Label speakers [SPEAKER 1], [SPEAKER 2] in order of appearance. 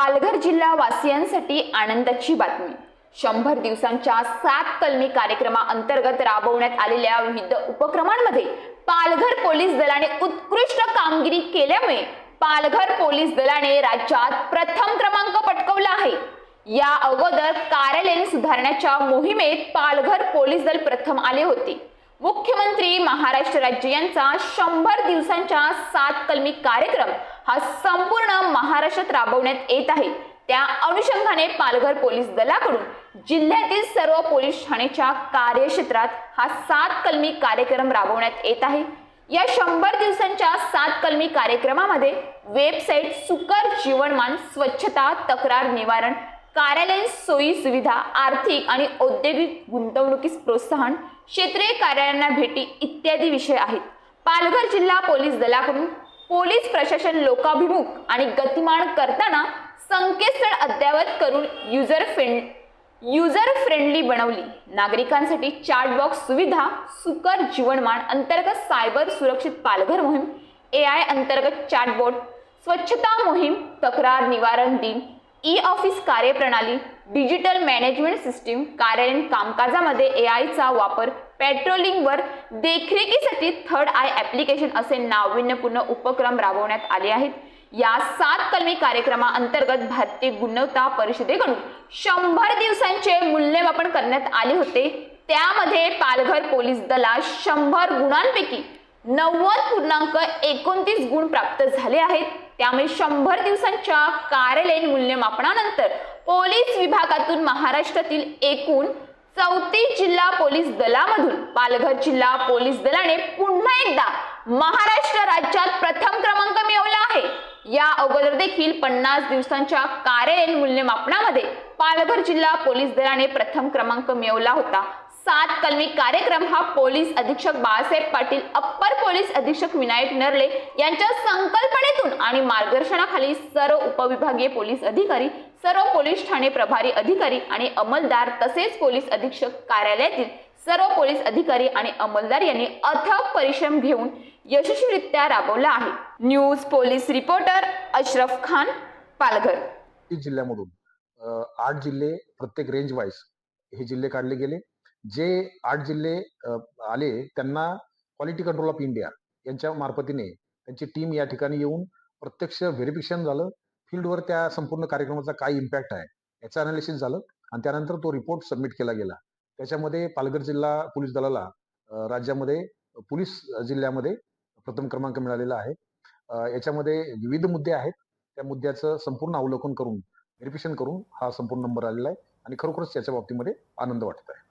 [SPEAKER 1] पालघर जिल्हा वासियांसाठी आनंदाची बातमी. शंभर दिवसांच्या सात कलमी कार्यक्रमाअंतर्गत राबवण्यात आलेल्या विविध उपक्रमांमध्ये पालघर पोलीस दलाने उत्कृष्ट कामगिरी केल्यामुळे पालघर पोलीस दलाने राज्यात प्रथम क्रमांक पटकवला आहे. या अगोदर कार्यालयीन सुधारण्याच्या मोहिमेत पालघर पोलीस दल प्रथम आले होते. मुख्यमंत्री महाराष्ट्र राज्य यांचा शंभर दिवसांच्या सात कलमी कार्यक्रम हा संपूर्ण महाराष्ट्रात राबवण्यात येत आहे. त्या अनुषंगाने पालघर पोलीस दलाकडून जिल्ह्यातील सर्व पोलीस ठाण्याच्या कार्यक्षेत्रात हा सात कलमी कार्यक्रम राबवण्यात येत आहे. या शंभर दिवसांच्या सात कलमी कार्यक्रमामध्ये वेबसाईट सुकर जीवनमान स्वच्छता तक्रार निवारण कार्यालयीन सोयी सुविधा आर्थिक आणि औद्योगिक गुंतवणुकीस प्रोत्साहन क्षेत्रीय कार्यालयांना भेटी इत्यादी विषय आहेत. पालघर जिल्हा पोलीस दलाकडून पोलीस प्रशासन लोकाभिमुख आणि गतिमान करताना संकेतस्थळ अद्ययावत करून युजर फ्रेंड युजर फ्रेंडली बनवली. नागरिकांसाठी चॅट बॉक्स सुविधा सुकर जीवनमान अंतर्गत सायबर सुरक्षित पालघर मोहीम ए आय अंतर्गत चॅटबोट स्वच्छता मोहीम तक्रार निवारण दिन ई ऑफिस कार्यप्रणाली डिजिटल मॅनेजमेंट सिस्टीम कार्यालयीन कामकाजामध्ये ए आयचा वापर पेट्रोलिंगवर देखरेखीसाठी थर्ड आय ॲप्लिकेशन असे नाविन्यपूर्ण उपक्रम राबवण्यात आले आहेत. या सात कलमी कार्यक्रमाअंतर्गत भारतीय गुणवत्ता परिषदेकडून शंभर दिवसांचे मूल्यमापन करण्यात आले होते. त्यामध्ये पालघर पोलीस दलात शंभर गुणांपैकी नव्वद पूर्णांक एकोणतीस गुण प्राप्त झाले आहेत. त्यामुळे शंभर दिवसांच्या कार्यालयीन मूल्यमापनानंतर पोलीस विभागातून महाराष्ट्रातील एकूण चौतीस जिल्हा पोलीस दलामधून पालघर जिल्हा पोलीस दलाने पुन्हा एकदा महाराष्ट्र राज्यात प्रथम क्रमांक मिळवला आहे. या अगोदर देखील पन्नास दिवसांच्या कार्यालयीन मूल्यमापनामध्ये पालघर जिल्हा पोलीस दलाने प्रथम क्रमांक मिळवला होता. सात कलमी कार्यक्रम हा पोलीस अधीक्षक बाळासाहेब पाटील अप्पर पोलीस अधीक्षक विनायक नरले यांच्या संकल्पनेतून आणि मार्गदर्शनाखाली सर्व उपविभागीय पोलीस अधिकारी सर्व पोलीस ठाणे प्रभारी अधिकारी आणि अंमलदार तसेच पोलीस अधीक्षक कार्यालयातील सर्व पोलीस अधिकारी आणि अंमलदार यांनी अथक परिश्रम घेऊन यशस्वीरित्या राबवला आहे. News police reporter Ashraf Khan Palghar.
[SPEAKER 2] जिल्ह्यामधून आठ जिल्हे प्रत्येक रेंज वाईज हे जिल्हे काढले गेले. जे आठ जिल्हे आले त्यांना क्वालिटी कंट्रोल ऑफ इंडिया यांच्या मार्फतीने त्यांची टीम या ठिकाणी येऊन प्रत्यक्ष व्हेरिफिकेशन झालं. फील्डवर त्या संपूर्ण कार्यक्रमाचा काय इम्पॅक्ट आहे याचं अनालिसिस झालं आणि त्यानंतर तो रिपोर्ट सबमिट केला गेला. त्याच्यामध्ये पालघर जिल्हा पोलीस दलाला राज्यामध्ये पोलीस जिल्ह्यामध्ये प्रथम क्रमांक मिळालेला आहे. याच्यामध्ये विविध मुद्दे आहेत. त्या मुद्द्याचं संपूर्ण अवलोकन करून व्हेरिफिकेशन करून हा संपूर्ण नंबर आलेला आहे आणि खरोखरच त्याच्या बाबतीमध्ये आनंद वाटत आहे.